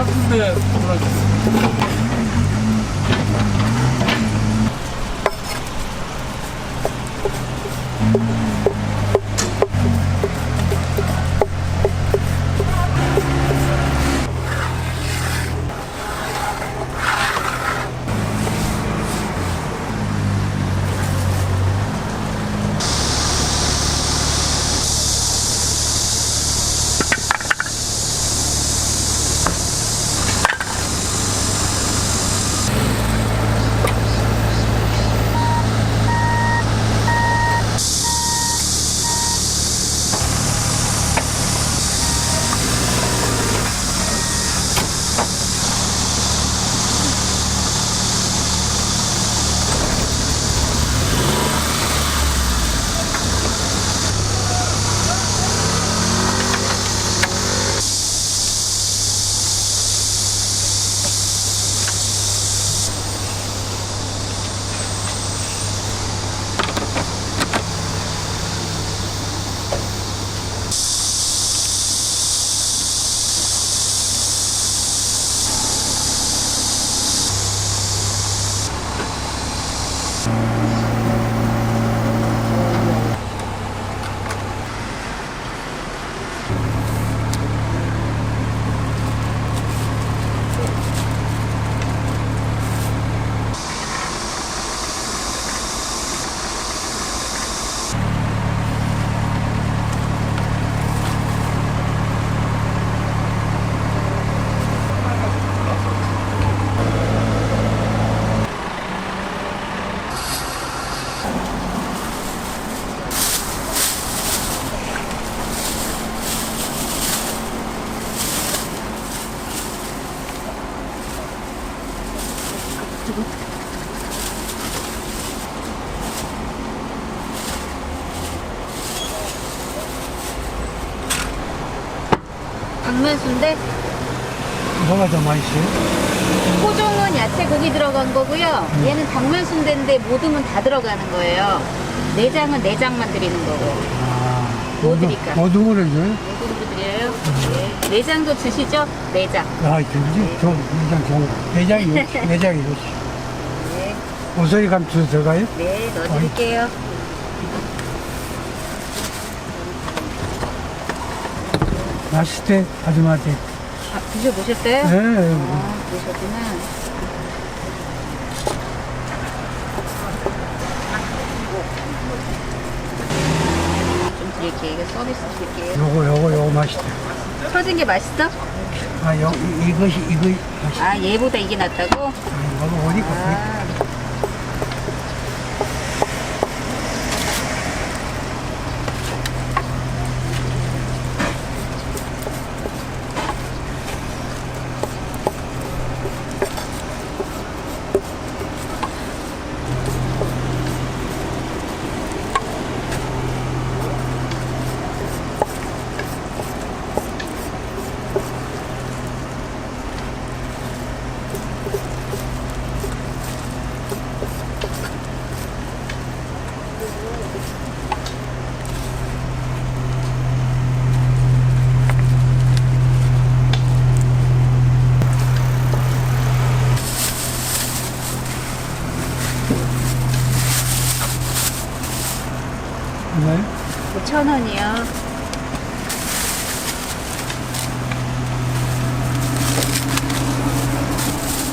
한군 당면수인데 뭐가 더 맛있어요? 포종은 야채국이 들어간 거고요. 얘는 당면순대인데 모듬은 다 들어가는 거예요. 내장은 내장만 드리는 거고. 아, 뭐 드릴까? 모둠을 해줘요? 모듬도 드려요. 네. 내장도 드시죠? 내장. 아, 저기, 저, 내장 좋은 거. 내장이, 좋- 내장이 좋지. 네. 오소리 감투 들어가요? 네, 넣어드릴게요. 맛있을 때 아줌마한테. 아, 드셔보셨어요? 네. 아, 그러셨구나. 좀 드릴게요. 이거 서비스 드릴게요. 요거, 요거, 요거 맛있다. 터진 게 맛있어? 아, 요, 이- 이것이, 이거. 아, 얘보다 이게 낫다고? 아, 이거 어디 가? 아. 얼마요? 5천 원이요.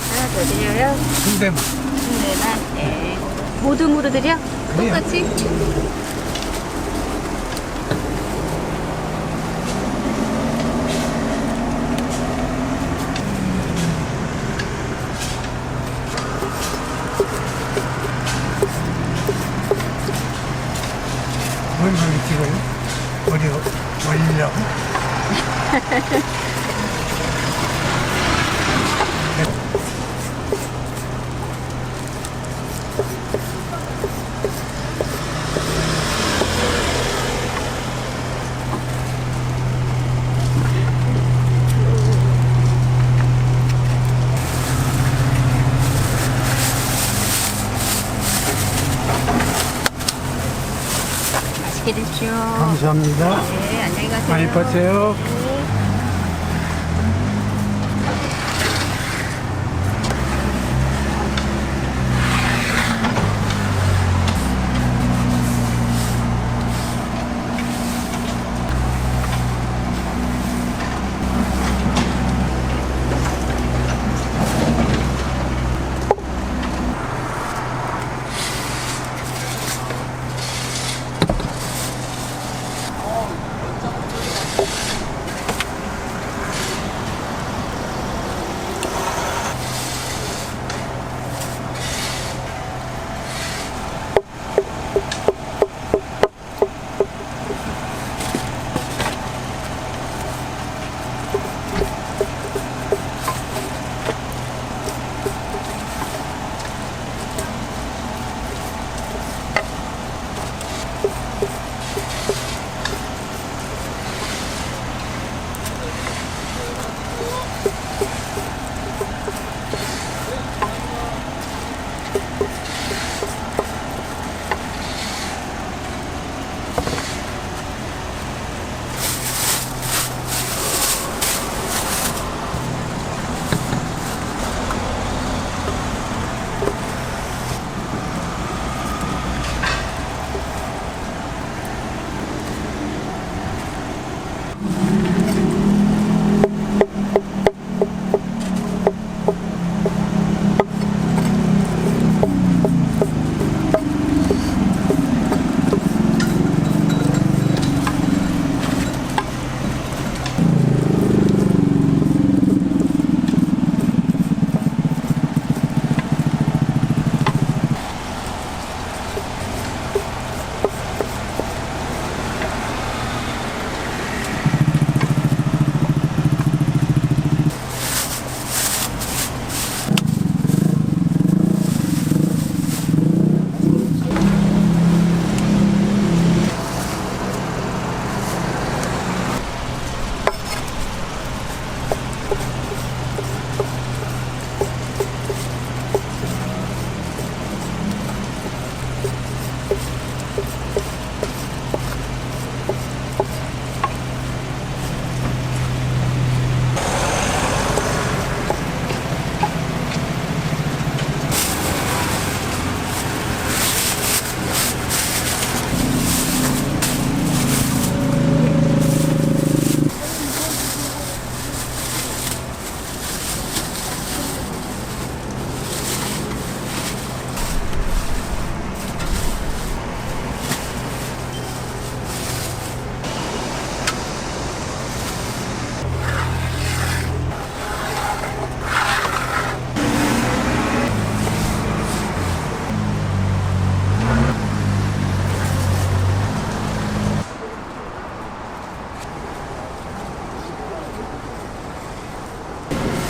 하나 더 드려요. 순대만. 순대만. 네. 모듬으로 드려? 똑같이? 뭘 그렇게 찍어요? 어디, 올리려고? 맛있게 드십시오. 감사합니다. 네, 안녕히 가세요. 많이 파세요.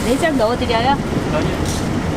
4장 넣어드려요? 아니요.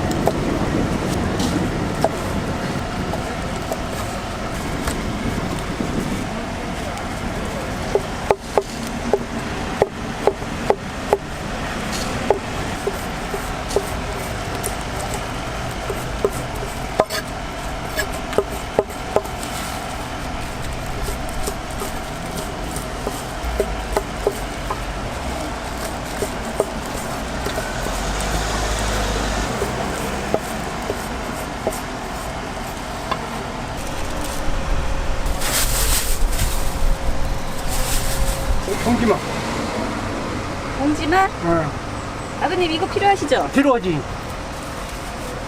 아버님 이거 필요하시죠? 필요하지.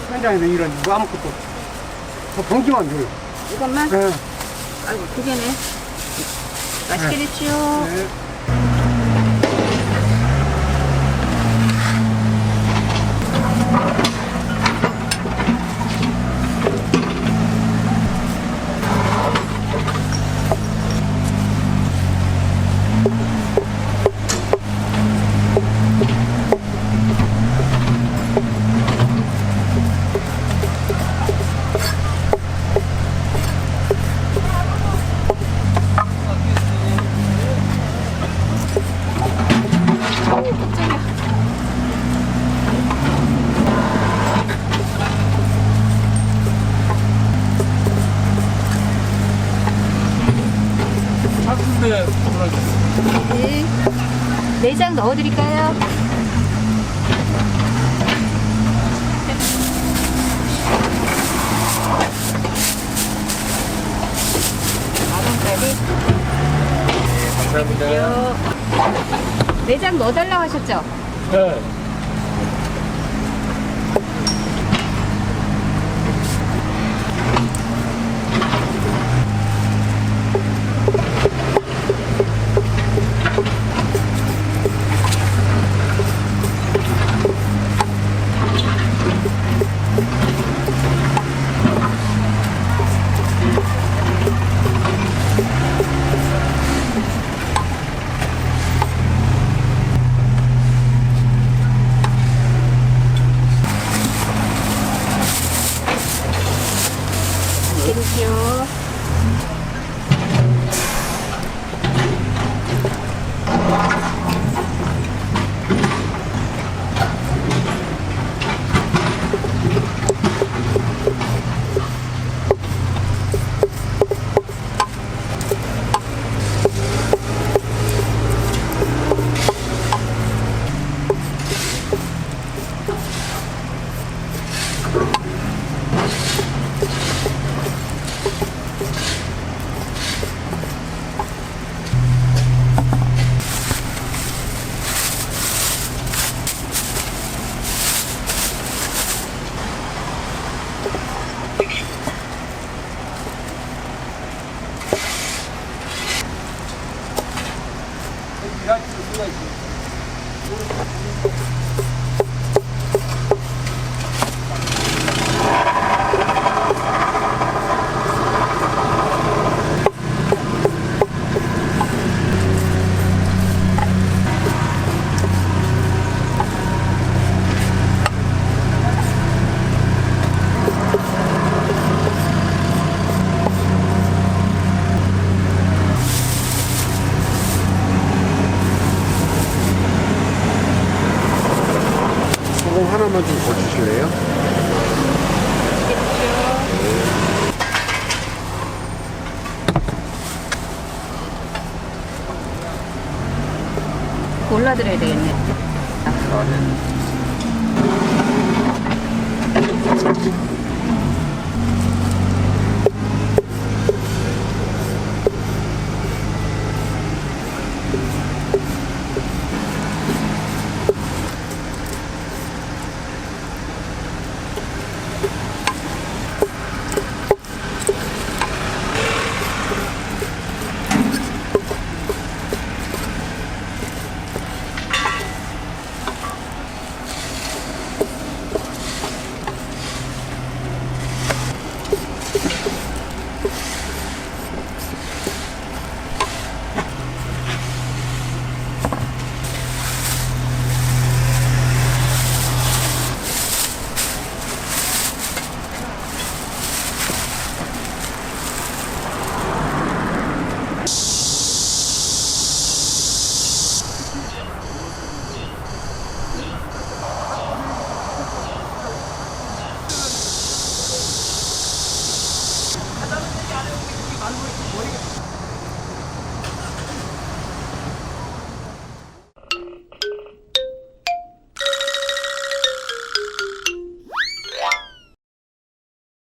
현장에서 이런 뭐 아무것도. 그 봉지만 줘요. 이것만? 네. 아이고 두 개네. 맛있게 드시오. 네. 네. 내장 넣어드릴까요? 만. 감사합니다. 요. 내장 넣어달라고 하셨죠? 네. 맛 있 하나만 좀더 주실래요? 맛있게 드시오. 골라드려야 되겠